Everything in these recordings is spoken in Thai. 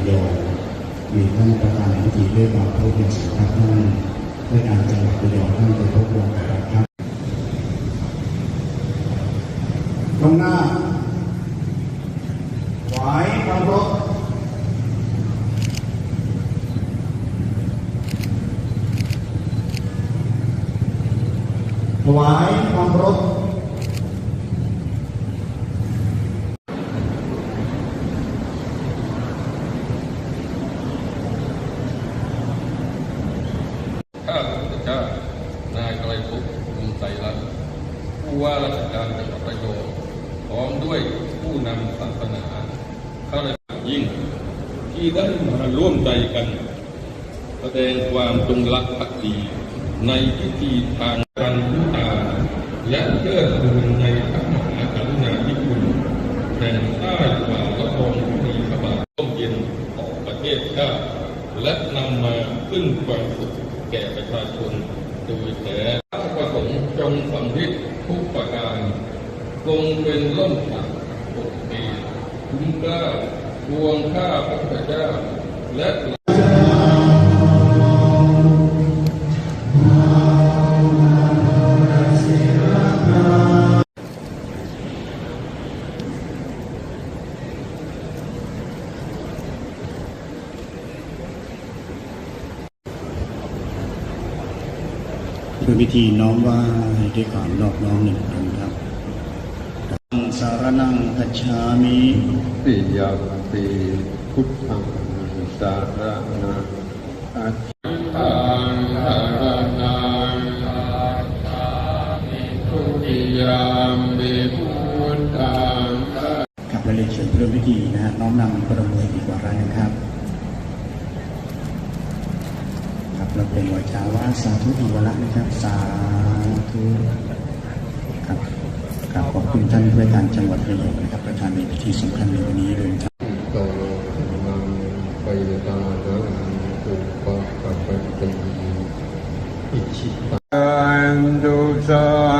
ระยมีท่านประธานพิธีด้วยบางพระคุณสิงห์ท่านด้วยการจังหวัดระยองท่านไปพบวงการครับตรงหน้าไหวความรบถวายความรบ ข้าพระเจ้านายไกรภพคุณไตรรัตน์ ผู้ว่าราชการจังหวัดระยองพร้อมด้วยผู้นำศาสนาข้าราชการยิ่ง ที่ได้มาร่วมใจกัน แสดงความจงรักภักดีในพิธีทางการยุตาและเพื่อทูลในพระมหากรุณาธิคุณแห่งใต้ฝ่าละอองธุลีพระบาทร่มเย็นของประเทศชาติและนำมาซึ่งความสุขแก่ประชาชนโดยแท้พระประสงค์จงสำเร็จ ทุกประการทรงเป็นล่มฉักปกปีคุ้มกล้าทวงข้าพระพุทธเจ้าและ เพื่อพิธีน้อมไหว้ด้วยความนอบน้อมหนึ่งครั้งครับสารนังคัจฉามิปิยาปิพุทธังสารนาอัตตังสารนังอัตตามิทุติยามปิพุทธังครับและเรียเชิญเพื่อพิธีนะฮะน้อมนำประมืออีกว่าระหนะครับ ครับ เราเป็นวาจาว่าสาธุอีวระนะครับ สาธุครับกราบขอบคุณท่านผู้การจังหวัดระยองนะครับประธานในพิธีสำคัญในวันนี้โดยท่านโตมังไปตานังอุปกัปปติอิชิตังอันตุสัม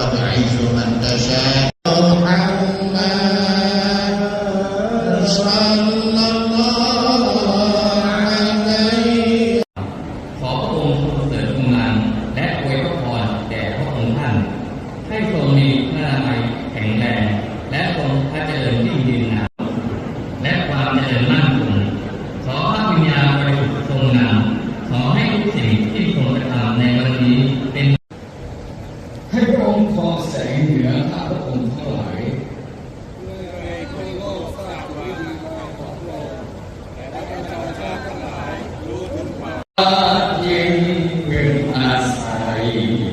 وتعز من تشاء. ศั